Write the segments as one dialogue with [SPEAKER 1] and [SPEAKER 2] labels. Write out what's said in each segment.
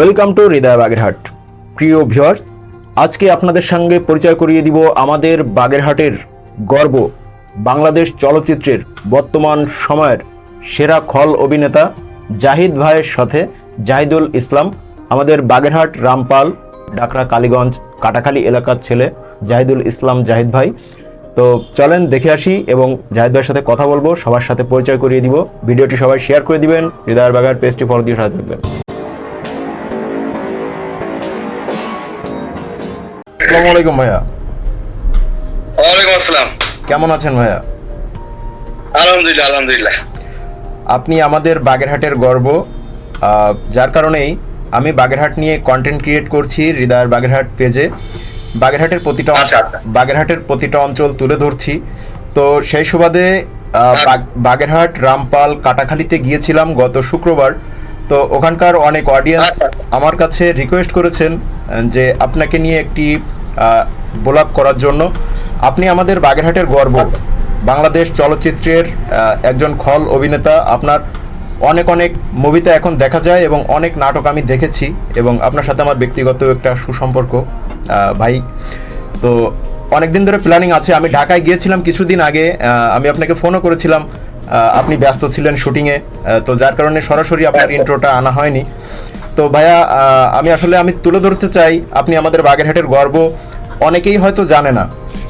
[SPEAKER 1] Welcome to হৃদয় বাগেরহাট প্রিয় viewers আজকে আপনাদের সঙ্গে পরিচয় করিয়ে দিব আমাদের বাগেরহাটের গর্ব বাংলাদেশ চলচ্চিত্রের বর্তমান সময়ের সেরা খল অভিনেতা জাহিদ ভাইয়ের সাথে জাহিদুল ইসলাম, আমাদের বাগেরহাট রামপাল, ডাকরা কালীগঞ্জ, কাটাখালী এলাকার ছেলে জাহিদুল ইসলাম জাহিদ ভাই। তো চলেন দেখে আসি এবং জাহিদ ভাইয়ের সাথে কথা বলব, সবার সাথে পরিচয় করিয়ে দিব। ভিডিওটি সবাই শেয়ার করে দিবেন হৃদয়ের বাগার পেজটি ফলো দিয়ে সাথে থাকবেন। আসসালামু আলাইকুম ভাইয়া।
[SPEAKER 2] ওয়ালাইকুম আসসালাম।
[SPEAKER 1] কেমন আছেন ভাইয়া?
[SPEAKER 2] আলহামদুলিল্লাহ আলহামদুলিল্লাহ।
[SPEAKER 1] আপনি আমাদের বাগেরহাটের গর্ব। যার কারণেই আমি বাগেরহাট নিয়ে কন্টেন্ট ক্রিয়েট করছি হৃদয়ের বাগেরহাট পেজে বাগেরহাটের প্রতিটা
[SPEAKER 2] আচ্ছা, আচ্ছা।
[SPEAKER 1] বাগেরহাটের প্রতিটা অঞ্চল তুলে ধরছি। তো সেই সুবাদে
[SPEAKER 2] আচ্ছা।
[SPEAKER 1] বাগ- বাগেরহাট রামপাল কাটাখালীতে গিয়েছিলাম গত শুক্রবার। তো ওখানকার অনেক অডিয়েন্স। আমার কাছে রিকোয়েস্ট করেছেন যে আপনাকে নিয়ে একটি ব্লগ করার জন্য। আপনি আমাদের বাগেরহাটের গর্ব বাংলাদেশ চলচ্চিত্রের একজন খল অভিনেতা। আপনার অনেক অনেক মুভিতে এখন দেখা যায় এবং অনেক নাটক আমি দেখেছি এবং আপনার সাথে আমার ব্যক্তিগত একটা সুসম্পর্ক ভাই। তো অনেক দিন ধরে প্ল্যানিং আছে। আমি ঢাকায় গিয়েছিলাম কিছুদিন আগে। আমি আপনাকে ফোনও করেছিলাম। আপনি ব্যস্ত ছিলেন শুটিংয়ে তো যার কারণে সরাসরি আপনার ইন্ট্রোটা আনা হয়নি। তো ভাইয়া আমি আসলে আমি তুলে ধরতে চাই। আপনি আমাদের বাগেরহাটের গর্ব। অনেকেই হয়তো জানে না।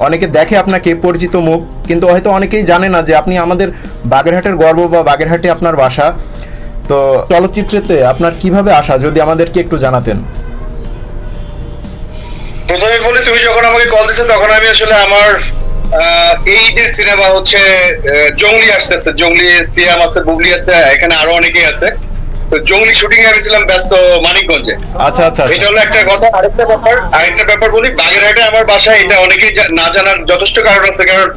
[SPEAKER 1] অনেকে দেখে আপনাকে পরিচিত মুখ, কিন্তু হয়তো অনেকেই জানে না যে আপনি আমাদের বাগেরহাটের গর্ব বা বাগেরহাটে আপনার বাসা। তো চলচ্চিত্রেতে আপনার কীভাবে আসা, যদি আমাদেরকে একটু জানাতেন।
[SPEAKER 2] প্রথমে বলি, তুমি যখন আমাকে কল দিছো তখন আমি আসলে আমার এই যে সিনেমা হচ্ছে জঙ্গলি আসতেছে। জঙ্গলি সিয়াম আছে বুগলি আছে, এখানে আরও অনেকেই আছে। তো জঙ্গলি শুটিং এ আমি ছিলাম ব্যস্ত মানিকগঞ্জে।
[SPEAKER 1] আচ্ছা আচ্ছা
[SPEAKER 2] এটা হলো একটা কথা আরেকটা ব্যাপার আরেকটা ব্যাপার বলি বাগেরহাটে আমার বাসা এটা অনেকেই না জানার যথেষ্ট কারণ আছে কারণ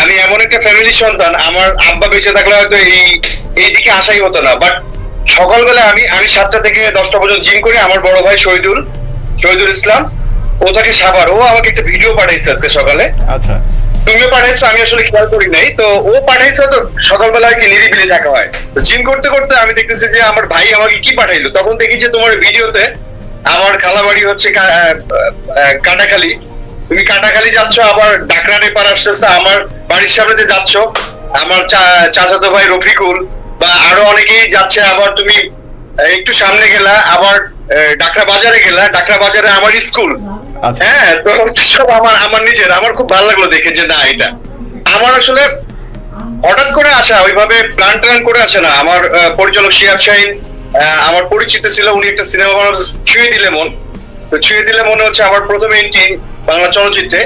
[SPEAKER 2] আমি এমন একটা ফ্যামিলির সন্তান আমার আব্বা বেঁচে থাকলে হয়তো এই এইদিকে আসাই হতো না বাট সকালবেলা আমি আমি সাতটা থেকে দশটা পর্যন্ত জিম করি আমার বড় ভাই শহীদুল শহীদুল ইসলাম ও থাকে সাভার ও আমাকে একটা ভিডিও পাঠাইছে আজকে সকালে।
[SPEAKER 1] আচ্ছা।
[SPEAKER 2] আমি আসলে খেয়াল করি নাই। তো ও পাঠাইছে তো সকালবেলা কি নিরিবিলি হয়। তো জিম করতে করতে আমি দেখতেছি যে আমার ভাই আমাকে কি পাঠাইলো? তখন দেখি যে তোমার ভিডিওতে আমার খালাবাড়ি হচ্ছে কাটাখালী। তুমি কাটাখালী যাচ্ছ, আবার আসতেছে, আমার বাড়ির সামনে দিয়ে যাচ্ছ। আমার চাচাতো ভাই রফিকুল বা আরও অনেকেই যাচ্ছে, আবার তুমি একটু সামনে গেলা, আবার ডাকরা বাজারে গেলা। ডাকরা বাজারে আমার স্কুল। হ্যাঁ তো সব আমার আমার নিজের, আমার খুব ভালো লাগল দেখে যে না, এটা। আমার আসলে হঠাৎ করে আসা, ওইভাবে প্ল্যান ট্যান করে আসে না। আমার পরিচালক শিয়াব শাহিন আমার পরিচিত ছিল, উনি একটা সিনেমা ছুঁয়ে দিলে মন। তো ছুঁয়ে দিলে মনে হচ্ছে আমার প্রথম এন্ট্রি বাংলা চলচ্চিত্রে।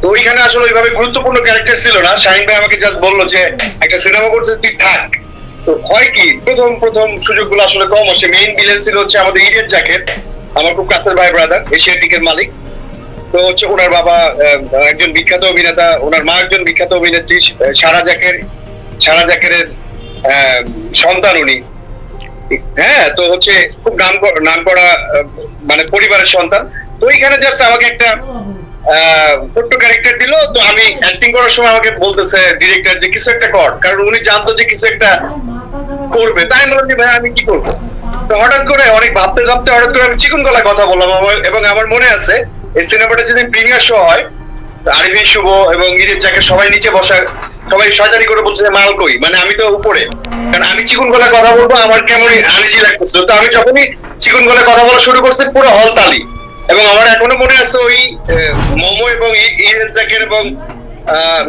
[SPEAKER 2] তো ওইখানে আসলে ওইভাবে গুরুত্বপূর্ণ ক্যারেক্টার ছিল না। শাহিন ভাই আমাকে জাস্ট বলল যে, একটা সিনেমা করতে তুই থাক। তো হয় কি, প্রথম প্রথম সুযোগগুলো আসলে কম আসে। মেইন ভিলেন ছিল হচ্ছে আমাদের ইডিয়ন জ্যাকেট আমার খুব কাছের ভাই ব্রাদার এশিয়াটিকের মালিক। তো হচ্ছে ওনার বাবা একজন বিখ্যাত অভিনেতা, ওনার মা একজন বিখ্যাত অভিনেত্রী সারা জাকের সারা জাকের সন্তান উনি। হ্যাঁ তো হচ্ছে খুব নাম নাম করা মানে পরিবারের সন্তান। তো ওইখানে জাস্ট আমাকে একটা ছোট্ট ক্যারেক্টার দিল। তো আমি অ্যাক্টিং করার সময় আমাকে বলতেছে ডিরেক্টর যে কিছু একটা কর। কারণ উনি জানতো যে কিছু একটা করবে। তাই বললাম যে, ভাই, আমি কি করব? তো হঠাৎ করে অনেক ভাবতে ভাবতে হঠাৎ করে আমি চিকন গলায় কথা বললাম। এবং আমার মনে আছে এই সিনেমাটা যদি প্রিমিয়ার শো হয় আরিফিন শুভ এবং ইরিন যাকে সবাই নিচে বসা সবাই শয়তানি করে বলছে মাল কই? মানে আমি তো উপরে। কারণ আমি চিকন গলায় কথা বলব, আমার কেমন আনিজি লাগতেছিল তো আমি যখনই চিকন গলায় কথা বলা শুরু করছি, পুরো হল তালি। এবং আমার এখনও মনে আছে ওই মোমো এবং ইরেজ জ্যাকেট এবং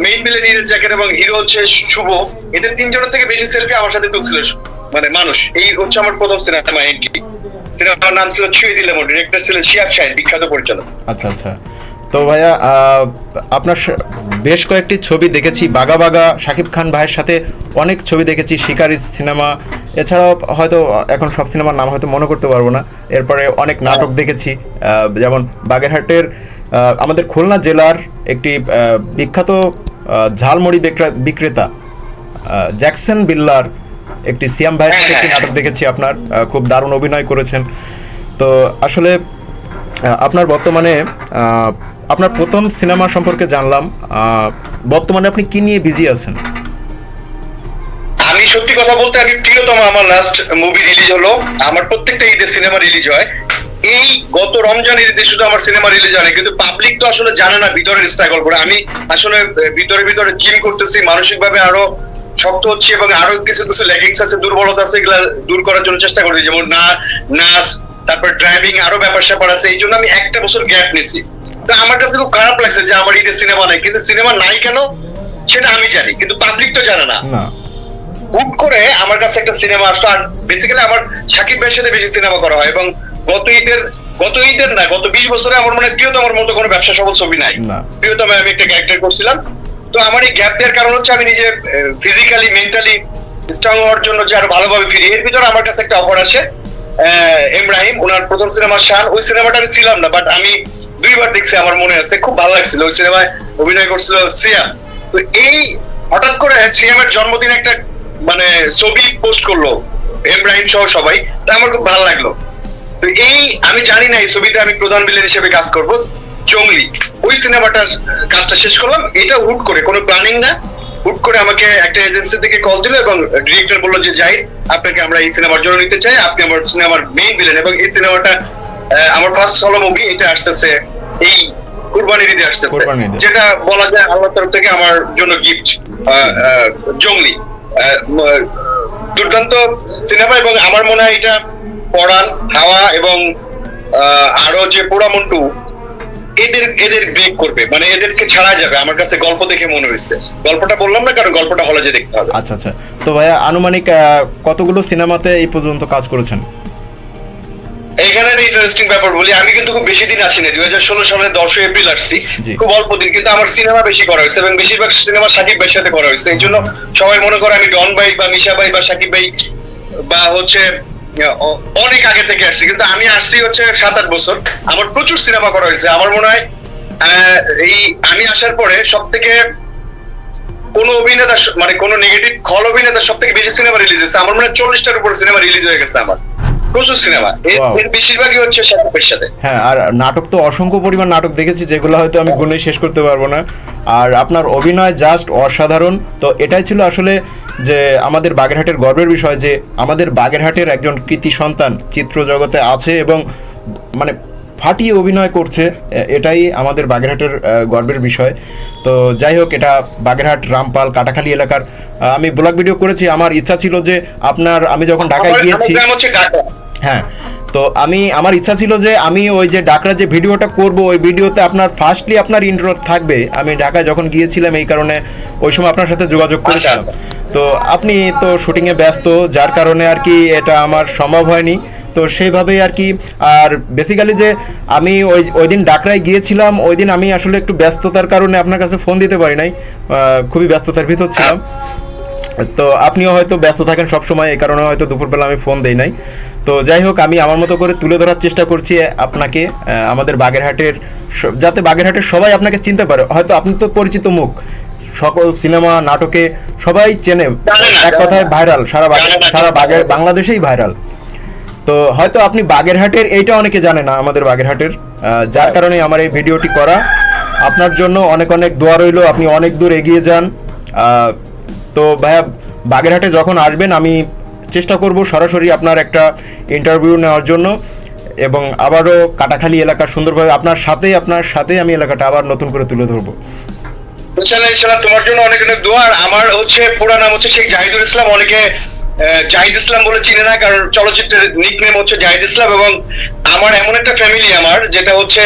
[SPEAKER 2] মেইন ভিলেন ইরেজ জ্যাকেট এবং হিরো হচ্ছে শুভ। এদের তিনজনের থেকে বেশি সেলফি আমার সাথে তুলছিল মানে মানুষ। এই হচ্ছে আমার প্রথম সিনেমা এন্ট্রি সিনেমার নাম ছিল ছুঁয়ে দিলে ডিরেক্টর ছিলেন শিয়াব শাহিন বিখ্যাত পরিচালক।
[SPEAKER 1] আচ্ছা আচ্ছা। তো ভাইয়া আপনার বেশ কয়েকটি ছবি দেখেছি। বাগা বাগা শাকিব খান ভাইয়ের সাথে অনেক ছবি দেখেছি শিকারি সিনেমা। এছাড়াও হয়তো এখন সব সিনেমার নাম হয়তো মনে করতে পারব না। এরপরে অনেক নাটক দেখেছি আহ, যেমন বাগেরহাটের আমাদের খুলনা জেলার একটি বিখ্যাত ঝালমুড়ি বিক্রা- বিক্রেতা জ্যাকসন বিল্লার একটি সিয়াম ভাইয়ের সাথে একটি নাটক দেখেছি আপনার খুব দারুণ অভিনয় করেছেন। তো আসলে আপনার বর্তমানে আপনার প্রথম সিনেমা সম্পর্কে জানলাম বর্তমানে আপনি কি নিয়ে বিজি আছেন?
[SPEAKER 2] আমি সত্যি কথা বলতে আমি প্রিয়তম আমার লাস্ট মুভি রিলিজ হলো। আমার প্রত্যেকটা ঈদে সিনেমা রিলিজ হয়। এই গত রমজান ঈদে শুধু আমার সিনেমা রিলিজ হয় কিন্তু পাবলিক তো আসলে জানে না ভিতরের স্ট্রাগল করে। আমি আসলে ভিতরে ভিতরে জিম করতেছি মানসিক ভাবে আরও শক্ত হচ্ছে এবং আরও কিছু কিছু লেগিংস আছে দুর্বলতা আছে এগুলা দূর করার জন্য চেষ্টা করছি যেমন না নাচ তারপর ড্রাইভিং আরও ব্যাপার স্যাপার আছে। এই জন্য আমি একটা বছর গ্যাপ নিছি তো আমার কাছে খুব খারাপ লাগছে যে আমার ঈদের সিনেমা নাই। কিন্তু সিনেমা নাই কেন? সেটা আমি জানি কিন্তু পাবলিক তো জানে না। হুট করে আমার কাছে একটা সিনেমা আসলো। আর বেসিক্যালি আমার সাকিব ভাইয়ের সাথে বেশি সিনেমা করা হয় এবং গত ঈদের গত ঈদের না গত বিশ বছরে আমার মনে হয় প্রিয়তমার মতো কোনো ব্যবসা সফল ছবি নাই। প্রিয়তম আমি একটা ক্যারেক্টার করছিলাম। তো আমার এই গ্যাপ দেওয়ার কারণ হচ্ছে আমি নিজে ফিজিক্যালি মেন্টালি স্ট্রং হওয়ার জন্য যে আরও ভালোভাবে ফিরি। এর ভিতরে আমার কাছে একটা অফার আহ, ইব্রাহিম ওনার প্রথম সিনেমা শান। ওই সিনেমাটা আমি ছিলাম না বাট আমি দুইবার দেখছি আমার মনে আছে। খুব ভালো লাগছিল। ওই সিনেমায় অভিনয় করছিল সিয়াম তো এই হঠাৎ করে সিয়ামের জন্মদিন একটা মানে ছবি পোস্ট করল ইব্রাহিম সহ সবাই। তা আমার খুব ভালো লাগল। তো এই আমি জানি না এই ছবিতে আমি প্রধান ভিলেন হিসেবে কাজ করব। জঙ্গলি। ওই সিনেমাটার কাজটা শেষ করলাম। এটা হুট করে কোনো প্ল্যানিং না। হুট করে আমাকে একটা এজেন্সি থেকে কল দিল এবং ডিরেক্টর বলল যে যাই আপনাকে আমরা এই সিনেমার জন্য নিতে চাই। আপনি আমার সিনেমার মেইন ভিলেন এবং এই সিনেমাটা আমার ফার্স্ট সলো মুভি এটা আসতেছে এই কুরবানি ঈদে আসতেছে। যেটা বলা যায় আল্লাহর তরফ থেকে আমার জন্য গিফট জঙ্গলি। দুর্দান্ত সিনেমা এবং আমার মনে হয় এটা পড়ান হাওয়া এবং আহ, আরও যে পোড়ামন্টু এদের এদের ব্রেক করবে মানে এদেরকে ছাড়া যাবে। আমার কাছে গল্প দেখে মনে হয়েছে। গল্পটা বললাম না কারণ গল্পটা হলে যে দেখতে হবে।
[SPEAKER 1] আচ্ছা আচ্ছা। তো ভাইয়া আনুমানিক কতগুলো সিনেমাতে এই পর্যন্ত কাজ করেছেন?
[SPEAKER 2] এখানে একটা ইন্টারেস্টিং ব্যাপার বলি। আমি কিন্তু খুব বেশি দিন আসিনি। দুই হাজার ষোলো সালের দশই এপ্রিল আসছি। খুব অল্প দিন কিন্তু আমার সিনেমা বেশি করা হয়েছে এবং বেশিরভাগ সিনেমা সাকিব ভাইয়ের সাথে করা হয়েছে। এই জন্য সবাই মনে করে আমি ডন ভাই বা মিশা ভাই বা সাকিব ভাই বা হচ্ছে অনেক আগে থেকে আসছি, কিন্তু আমি আসছি হচ্ছে সাত আট বছর। আমার প্রচুর সিনেমা করা হয়েছে। আমার মনে হয় এই আমি আসার পরে সব থেকে কোন অভিনেতা মানে কোন নেগেটিভ খল অভিনেতা সব থেকে বেশি সিনেমা রিলিজ হয়েছে। আমার মনে হয় চল্লিশটার উপর সিনেমা রিলিজ হয়ে গেছে আমার। প্রচুর সিনেমা। এর বেশিরভাগই হচ্ছে সাকিবের সাথে।
[SPEAKER 1] হ্যাঁ আর নাটক তো অসংখ্য পরিমাণ নাটক দেখেছি যেগুলো হয়তো আমি গুণে শেষ করতে পারব না। আর আপনার অভিনয় জাস্ট অসাধারণ। তো এটাই ছিল আসলে যে আমাদের বাগেরহাটের গর্বের বিষয় যে আমাদের বাগেরহাটের একজন কৃতি সন্তান চিত্র জগতে আছে এবং মানে ফাটিয়ে অভিনয় করছে এটাই আমাদের বাগেরহাটের গর্বের বিষয়। তো যাই হোক এটা বাগেরহাট রামপাল কাটাখালী এলাকার আমি ব্লগ ভিডিও করেছি। আমার ইচ্ছা ছিল যে আপনার আমি যখন ঢাকায় গিয়েছি হ্যাঁ তো আমি আমার ইচ্ছা ছিল যে আমি ওই যে ডাকরা যে ভিডিওটা করব ওই ভিডিওতে আপনার ফার্স্টলি আপনার ইন্ট্রো থাকবে। আমি ঢাকায় যখন গিয়েছিলাম এই কারণে ওই সময় আপনার সাথে যোগাযোগ করেছিলাম।
[SPEAKER 2] আচ্ছা।
[SPEAKER 1] তো আপনি তো শুটিংয়ে ব্যস্ত যার কারণে আর কি এটা আমার সম্ভব হয়নি। তো সেইভাবেই আর কি আর বেসিক্যালি যে আমি ওই ওই দিন ডাকরায় গিয়েছিলাম ওই দিন আমি আসলে একটু ব্যস্ততার কারণে আপনার কাছে ফোন দিতে পারি নাই। খুবই ব্যস্ততার ভিতর ছিলাম। তো আপনিও হয়তো ব্যস্ত থাকেন সব সময় এই কারণে হয়তো দুপুরবেলা আমি ফোন দেই নাই। তো যাই হোক, আমি আমার মতো করে তুলে ধরার চেষ্টা করছি আপনাকে আমাদের বাগেরহাটের যাতে বাগেরহাটের সবাই আপনাকে চিনতে পারে। হয়তো আপনি তো পরিচিত মুখ, সকল সিনেমা, নাটকে সবাই চেনে, এক কথায় ভাইরাল, সারা সারা বাগের, বাংলাদেশেই ভাইরাল। তো হয়তো আপনি বাগেরহাটের, এইটা অনেকে জানে না, আমাদের বাগেরহাটের যার কারণে আমার এই ভিডিওটি করা। আপনার জন্য অনেক অনেক দোয়া রইল, আপনি অনেক দূর এগিয়ে যান। তো ভাইয়া, বাগেরহাটে যখন আসবেন, আমি চেষ্টা করব সরাসরি আপনার একটা ইন্টারভিউ নেওয়ার জন্য এবং আবারও কাটাখালী এলাকা সুন্দরভাবে, আপনার সাথেই আপনার সাথেই আমি এলাকাটা আবার নতুন করে তুলে ধরবো।
[SPEAKER 2] ইনশাল্লাহ ইনশাল্লাহ তোমার জন্য অনেক অনেক দোয়া। আমার হচ্ছে পুরা নাম হচ্ছে শেখ জাহিদুল ইসলাম। অনেকে জাহিদ ইসলাম বলে চিনে না, কারণ চলচ্চিত্রের নিক নেম হচ্ছে জাহিদ ইসলাম এবং আমার এমন একটা ফ্যামিলি আমার, যেটা হচ্ছে,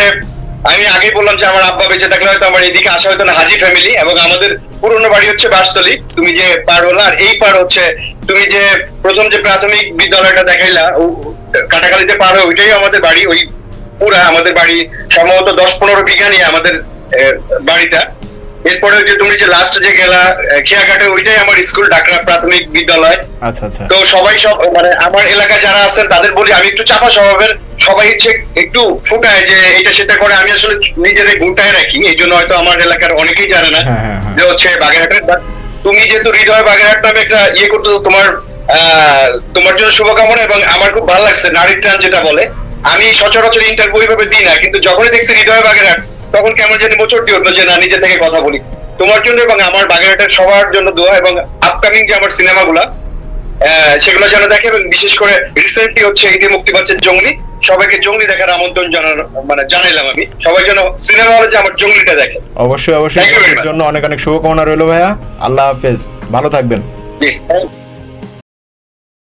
[SPEAKER 2] আমি আগেই বললাম যে আমার আব্বা বেঁচে থাকলে হয়তো আমার এদিকে আসা হয়তো না, হাজি ফ্যামিলি এবং আমাদের পুরনো বাড়ি হচ্ছে বাসতলি, তুমি যে পার হলো, আর এই পার হচ্ছে, তুমি যে প্রথম যে প্রাথমিক বিদ্যালয়টা দেখাইলা কাটাকালিতে পার হয় ওইটাই আমাদের বাড়ি, ওই পুরা আমাদের বাড়ি, সম্ভবত দশ পনেরো বিঘা নিয়ে আমাদের বাড়িটা। এরপরে যে তুমি যে লাস্ট যে গেলা খেয়াঘাটে ওইটাই আমার স্কুল ডাকরা প্রাথমিক বিদ্যালয়
[SPEAKER 1] আচ্ছা আচ্ছা
[SPEAKER 2] তো সবাই সব মানে আমার এলাকায় যারা আছেন তাদের বলি আমি একটু চাপা স্বভাবের সবাই হচ্ছে একটু ফুটায় যে এটা সেটা করে আমি আসলে নিজের গুটায় রাখি এই জন্য হয়তো আমার এলাকার অনেকেই জানে না
[SPEAKER 1] হ্যাঁ, হ্যাঁ, হ্যাঁ।
[SPEAKER 2] যে হচ্ছে বাগেরহাটের তুমি যেহেতু হৃদয় বাগেরহাট নামে একটা ইয়ে করতো তোমার আহ, তোমার জন্য শুভকামনা এবং আমার খুব ভালো লাগছে নারীর টান যেটা বলে আমি সচরাচর ইন্টারভিউ এইভাবে দিই না কিন্তু যখনই দেখছি হৃদয় বাগেরহাট তখন কেমন জানি মোচড়টি উঠল যে না নিজে থেকে কথা বলি। তোমার জন্য এবং আমার বাগেরহাটের সবার জন্য দোয়া এবং আপকামিং যে আমার সিনেমাগুলা সেগুলো যেন দেখে এবং বিশেষ করে রিসেন্টলি হচ্ছে ঈদে মুক্তি পাচ্ছে জঙ্গলি সবাইকে জঙ্গলি দেখার আমন্ত্রণ জানার মানে জানাইলাম আমি। সবাই যেন সিনেমা হলে যে আমার জঙ্গলিটা দেখে।
[SPEAKER 1] অবশ্যই অবশ্যই. জন্য অনেক অনেক শুভকামনা রইল ভাইয়া। আল্লাহ হাফেজ। ভালো থাকবেন।
[SPEAKER 2] জি